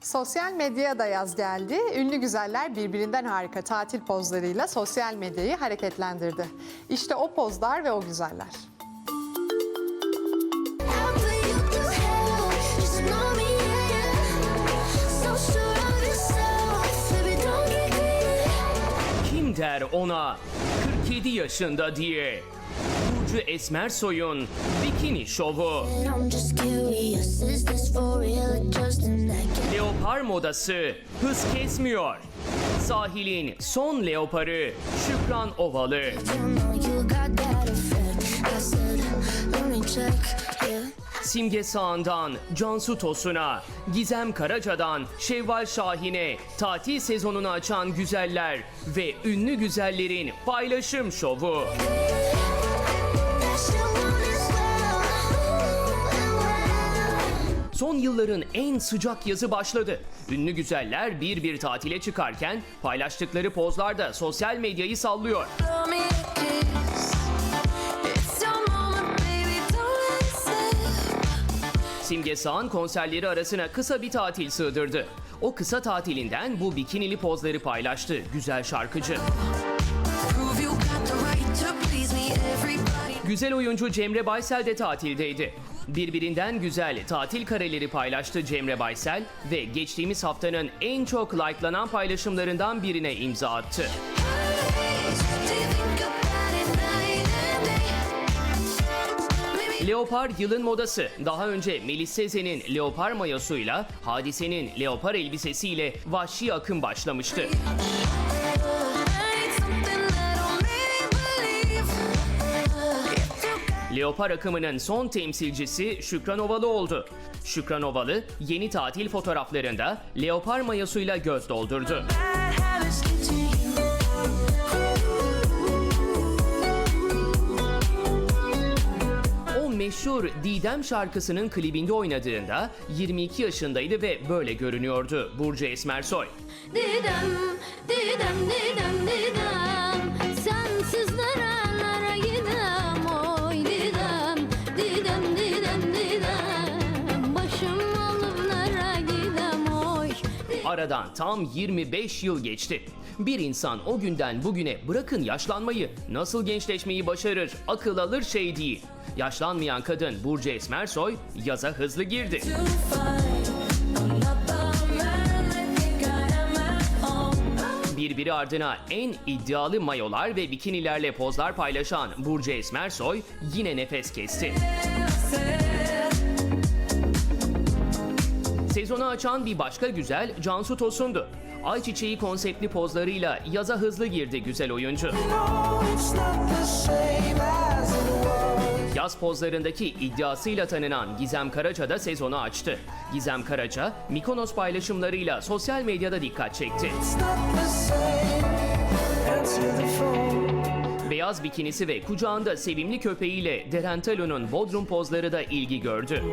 Sosyal medyaya da yaz geldi. Ünlü güzeller birbirinden harika tatil pozlarıyla sosyal medyayı hareketlendirdi. İşte o pozlar ve o güzeller. Kim der ona 47 yaşında diye? Burcu Esmersoy'un bikini şovu. Leopar modası hız kesmiyor. Sahilin son leoparı Şükran Ovalı. Simge Sağan'dan Cansu Tosun'a, Gizem Karaca'dan Şevval Şahin'e tatil sezonunu açan güzeller ve ünlü güzellerin paylaşım şovu. Son yılların en sıcak yazı başladı. Ünlü güzeller bir bir tatile çıkarken paylaştıkları pozlarda sosyal medyayı sallıyor. Simge Sağan konserleri arasına kısa bir tatil sığdırdı. O kısa tatilinden bu bikinili pozları paylaştı güzel şarkıcı. Prove you got the right to. Güzel oyuncu Cemre Baysel de tatildeydi. Birbirinden güzel tatil kareleri paylaştı Cemre Baysel ve geçtiğimiz haftanın en çok likelanan paylaşımlarından birine imza attı. Leopar yılın modası. Daha önce Melis Sezen'in leopar mayosuyla, Hadise'nin leopar elbisesiyle vahşi akım başlamıştı. Leopar akımının son temsilcisi Şükran Ovalı oldu. Şükran Ovalı yeni tatil fotoğraflarında leopar mayosuyla göz doldurdu. O meşhur Didem şarkısının klibinde oynadığında 22 yaşındaydı ve böyle görünüyordu Burcu Esmersoy. Didem, didem, didem, didem Aradan tam 25 yıl geçti. Bir insan o günden bugüne bırakın yaşlanmayı, nasıl gençleşmeyi başarır, akıl alır şey değil. Yaşlanmayan kadın Burcu Esmersoy yaza hızlı girdi. Birbiri ardına en iddialı mayolar ve bikinilerle pozlar paylaşan Burcu Esmersoy yine nefes kesti. Sezonu açan bir başka güzel Cansu Tosun'du. Ayçiçeği konseptli pozlarıyla yaza hızlı girdi güzel oyuncu. Yaz pozlarındaki iddiasıyla tanınan Gizem Karaca da sezonu açtı. Gizem Karaca, Mikonos paylaşımlarıyla sosyal medyada dikkat çekti. Beyaz bikinisi ve kucağında sevimli köpeğiyle Derentalo'nun Bodrum pozları da ilgi gördü.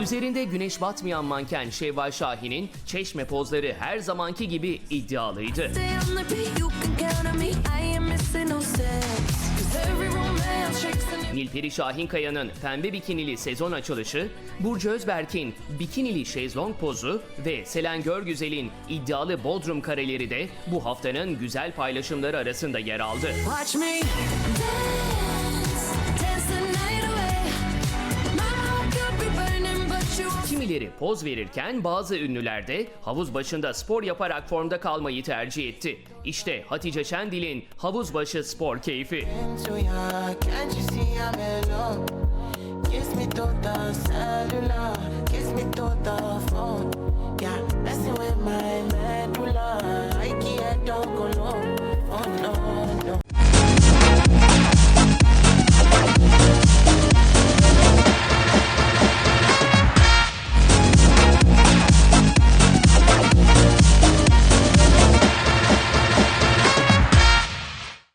Üzerinde güneş batmayan manken Şevval Şahin'in çeşme pozları her zamanki gibi iddialıydı. Nilperi Şahinkaya'nın pembe bikinili sezon açılışı, Burcu Özberk'in bikinili şezlong pozu ve Selen Görgüzel'in iddialı Bodrum kareleri de bu haftanın güzel paylaşımları arasında yer aldı. Watch me. Kimileri poz verirken bazı ünlüler de havuz başında spor yaparak formda kalmayı tercih etti. İşte Hatice Şendil'in havuz başı spor keyfi.